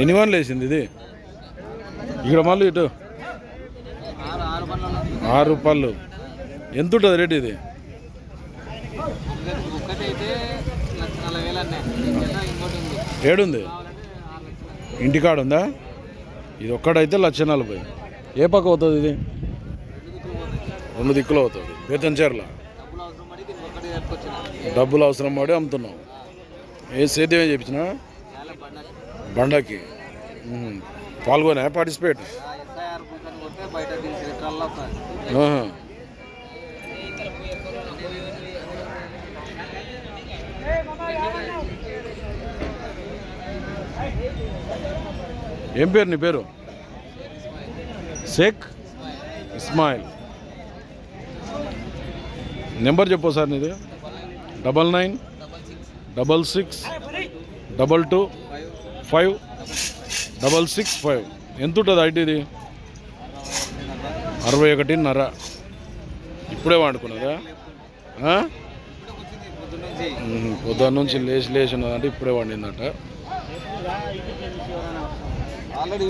ఎన్ని వన్లు వేసింది ఇది? ఇక్కడ మళ్ళీ ఇటు. ఆరు పళ్ళు. ఎంత ఉంటుంది రేట్ ఇది? ఏడుంది? ఇంటికాడ ఉందా? ఇది ఒక్కడైతే లక్ష నలభై. ఏ పక్క అవుతుంది ఇది? రెండు దిక్కులు అవుతుంది. బేతంచేర్ల డబ్బులు అవసరం పడి అమ్ముతున్నాం. ఏ సేద్యం ఏం చెప్తున్నా బండకి. పాల్గొనా పార్టిసిపేట్. ఏం పేరు నీ పేరు? షేక్ ఇస్మాయిల్. నెంబర్ చెప్పు సార్ నీది. Double nine double six double two five double six five. ఎంత ఉంటుంది ఐటీది అరవై ఒకటిన్నర. ఇప్పుడే వాడుకున్నదా? పొద్దున్న నుంచి లేచి లేచి ఉన్నదంటే ఇప్పుడే వండిందట ఆల్రెడీ